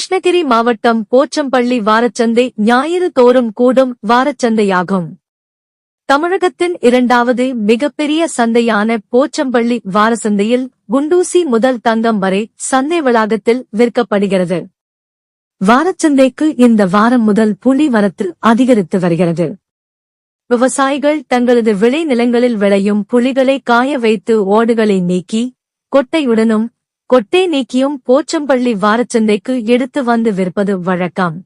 கிருஷ்ணகிரி மாவட்டம் போச்சம்பள்ளி வாரச்சந்தை ஞாயிறு தோறும் கூடும் வாரச்சந்தையாகும். தமிழகத்தின் இரண்டாவது மிகப்பெரிய சந்தையான போச்சம்பள்ளி வாரசந்தையில் குண்டூசி முதல் தங்கம் வரை சந்தை வளாகத்தில் விற்கப்படுகிறது. வாரச்சந்தைக்கு இந்த வாரம் முதல் புலி வரத்து அதிகரித்து வருகிறது. விவசாயிகள் தங்களது விளைநிலங்களில் விளையும் புலிகளை காய வைத்து ஓடுகளை நீக்கி கொட்டையுடனும் கொட்டை நீக்கியும் போச்சம்பள்ளி வாரச்சந்தைக்கு எடுத்து வந்து விற்பது வழக்கம்.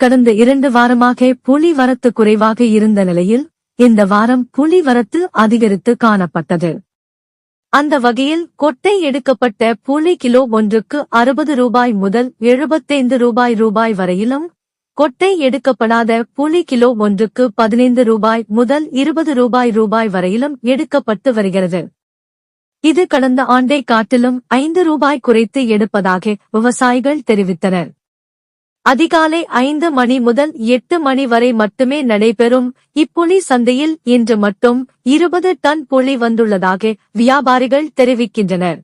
கடந்த இரண்டு வாரமாக புலி வரத்து குறைவாக இருந்த நிலையில் இந்த வாரம் புலி வரத்து அதிகரித்து காணப்பட்டது. அந்த வகையில் கொட்டை எடுக்கப்பட்ட புலி கிலோ ஒன்றுக்கு அறுபது ரூபாய் முதல் எழுபத்தைந்து ரூபாய் ரூபாய் வரையிலும் கொட்டை எடுக்கப்படாத புலி கிலோ ஒன்றுக்கு பதினைந்து ரூபாய் முதல் இருபது ரூபாய் ரூபாய் வரையிலும் எடுக்கப்பட்டு வருகிறது. இது கடந்த ஆண்டை காட்டிலும் ஐந்து ரூபாய் குறைத்து எடுப்பதாக விவசாயிகள் தெரிவித்தனர். அதிகாலை ஐந்து மணி முதல் எட்டு மணி வரை மட்டுமே நடைபெறும் இப்புலி சந்தையில் இன்று மட்டும் இருபது டன் புளி வந்துள்ளதாக வியாபாரிகள் தெரிவிக்கின்றனர்.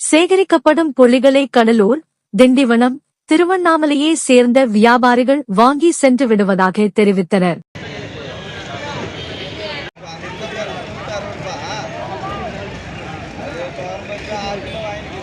சேகரிக்கப்படும் புலிகளை கடலூர் திண்டிவனம் திருவண்ணாமலையை சேர்ந்த வியாபாரிகள் வாங்கி சென்று விடுவதாக தெரிவித்தனர். और बच्चा आज तो आएंगे